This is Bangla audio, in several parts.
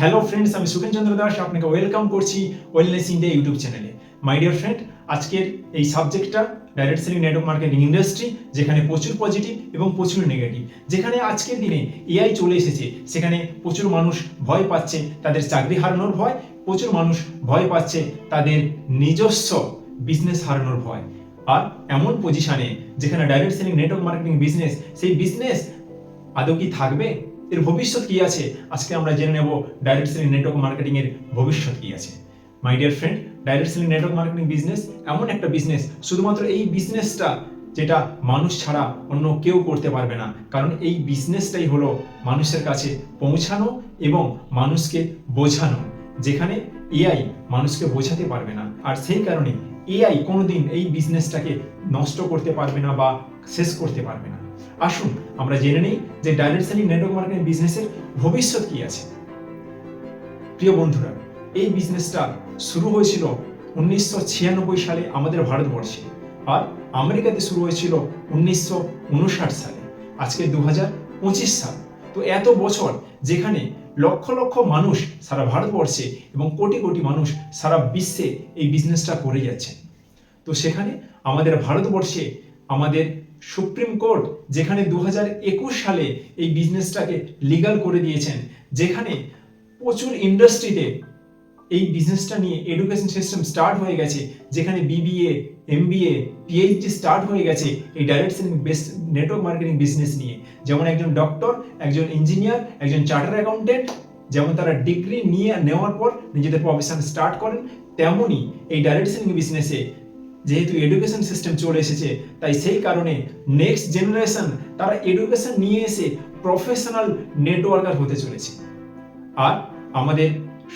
হ্যালো ফ্রেন্ডস আমি সুখেন চন্দ্র দাস, আপনাকে ওয়েলকাম করছি ওয়েলনেস ইন্ডিয়া ইউটিউব চ্যানেলে মাই ডিয়ার ফ্রেন্ড আজকের এই সাবজেক্টটা direct selling network marketing industry যেখানে প্রচুর পজিটিভ এবং প্রচুর নেগেটিভ যেখানে আজকের দিনে এআই চলে এসেছে, সেখানে প্রচুর মানুষ ভয় পাচ্ছে তাদের চাকরি হারানোর ভয়, প্রচুর মানুষ ভয় পাচ্ছে তাদের নিজস্ব বিজনেস হারানোর ভয়। আর এমন পজিশনে যেখানে direct selling network marketing business সেই বিজনেস আদৌ কি থাকবে? এর ভবিষ্যৎ কি আছে? আজকে আমরা জেনে নেব ডাইরেক্ট সেলিং নেটওয়ার্ক মার্কেটিং এর ভবিষ্যৎ কি আছে। My dear friend direct selling network marketing business এমন একটা বিজনেস শুধুমাত্র এই বিজনেসটা যেটা মানুষ ছাড়া অন্য কেউ করতে পারবে না। কারণ এই বিজনেসটাই হলো মানুষের কাছে পৌঁছানো এবং মানুষকে বোঝানো, যেখানে এআই মানুষকে বোঝাতে পারবে না। আর সেই কারণে এআই কোনোদিন এই বিজনেসটাকে নষ্ট করতে পারবে না বা শেষ করতে পারবে না। আসুন, আমরা জেনে নিই যে ডাইরেক্ট সেলিং নেটওয়ার্ক মার্কেটিং বিজনেসের ভবিষ্যৎ কি আছে। প্রিয় বন্ধুরা, এই বিজনেসটা শুরু হয়েছিল উনিশশো ছিয়ানব্বই সালে আমাদের ভারতবর্ষে আর আমেরিকাতে শুরু হয়েছিল উনিশশো উনষাট সালে। আজকে দু সাল। তো এত বছর যেখানে লক্ষ লক্ষ মানুষ সারা ভারতবর্ষে এবং কোটি কোটি মানুষ সারা বিশ্বে এই বিজনেসটা করে যাচ্ছে। তো সেখানে আমাদের ভারতবর্ষে আমাদের সুপ্রিম কোর্ট যেখানে দু হাজার একুশ সালে এই বিজনেসটাকে লিগাল করে দিয়েছেন, যেখানে প্রচুর ইন্ডাস্ট্রিতে এই বিজনেসটা নিয়ে এডুকেশন সিস্টেম স্টার্ট হয়ে গেছে, যেখানে বিবিএ এমবিএ পিএইচডি স্টার্ট হয়ে গেছে এই direct selling network marketing business নিয়ে। যেমন একজন ডক্টর একজন ইঞ্জিনিয়ার একজন চার্টার অ্যাকাউন্টেন্ট যেমন তারা ডিগ্রি নিয়ে নেওয়ার পর নিজেদের প্রফেশন স্টার্ট করেন, তেমনই এই ডাইরেক্ট সেলিং বিজনেসে যেহেতু এডুকেশন সিস্টেম চলে এসেছে, তাই সেই কারণে নেক্সট জেনারেশন তারা এডুকেশন নিয়ে এসে প্রফেশনাল নেটওয়ার্কার হতে চলেছে। আর আমাদের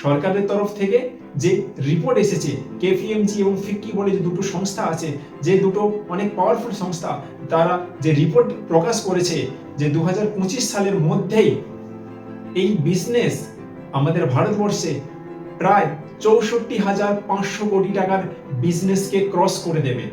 সরকারের তরফ থেকে যে রিপোর্ট এসেছে কেপিএমজি এবং ফিক্কি বলে যে দুটো সংস্থা আছে, যে দুটো অনেক পাওয়ারফুল সংস্থা, তারা যে রিপোর্ট প্রকাশ করেছে যে দু হাজার পঁচিশ সালের মধ্যেই এই বিজনেস আমাদের ভারতবর্ষে প্রায় চৌষট্টি হাজার পাঁচশো কোটি টাকার বিজনেসকে ক্রস করে দেবে।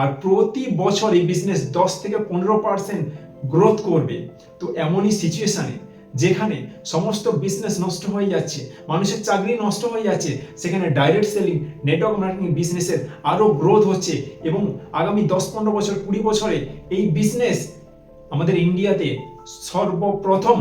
আর প্রতি বছর এই বিজনেস দশ থেকে পনেরো পার্সেন্ট গ্রোথ করবে। তো এমনই সিচুয়েশানে যেখানে সমস্ত বিজনেস নষ্ট হয়ে যাচ্ছে, মানুষের চাকরি নষ্ট হয়ে যাচ্ছে, সেখানে ডাইরেক্ট সেলিং নেটওয়ার্ক মার্কেটিং বিজনেসের আরও গ্রোথ হচ্ছে এবং আগামী দশ, পনেরো বছর, কুড়ি বছরে এই বিজনেস আমাদের ইন্ডিয়াতে সর্বপ্রথম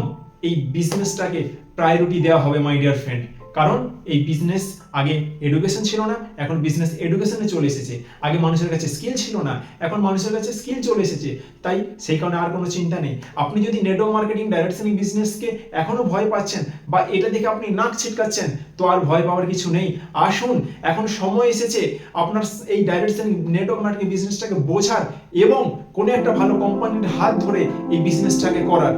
এই বিজনেসটাকে প্রায়োরিটি দেওয়া হবে মাই ডিয়ার ফ্রেন্ড কারণ এই বিজনেস আগে এডুকেশন ছিল না, এখন বিজনেস এডুকেশনে চলে এসেছে। আগে মানুষের কাছে স্কিল ছিল না, এখন মানুষের কাছে স্কিল চলে এসেছে। তাই সেই কারণে আর কোনো চিন্তা নেই। আপনি যদি নেটওয়ার্ক মার্কেটিং ডাইরেক্ট সেলিং বিজনেসকে এখনও ভয় পাচ্ছেন বা এটা দেখে আপনি নাক ছিটকাচ্ছেন, তো আর ভয় পাওয়ার কিছু নেই। আসুন, এখন সময় এসেছে আপনার এই ডাইরেক্ট সেলিং নেটওয়ার্ক মার্কেটিং বিজনেসটাকে বোঝার এবং কোনো একটা ভালো কোম্পানির হাত ধরে এই বিজনেসটাকে করার।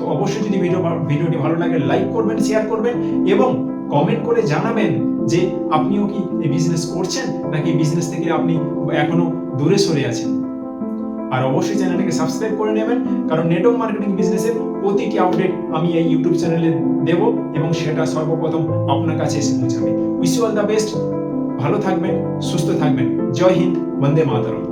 তো অবশ্যই যদি ভিডিও ভিডিওটি ভালো লাগে লাইক করবেন শেয়ার করবেন এবং কমেন্ট করে জানাবেন যে আপনিও কি এই বিজনেস করছেন নাকি বিজনেস থেকে আপনি এখনও দূরে সরে আছেন। আর অবশ্যই চ্যানেলটাকে সাবস্ক্রাইব করে নেবেন, কারণ নেটওয়ার্ক মার্কেটিং বিজনেসের প্রতিটি আপডেট আমি এই ইউটিউব চ্যানেলে দেব এবং সেটা সর্বপ্রথম আপনার কাছে এসে পৌঁছাবে। উইশ অল দ্য বেস্ট ভালো থাকবেন, সুস্থ থাকবেন। জয় হিন্দ, বন্দে মাতরম।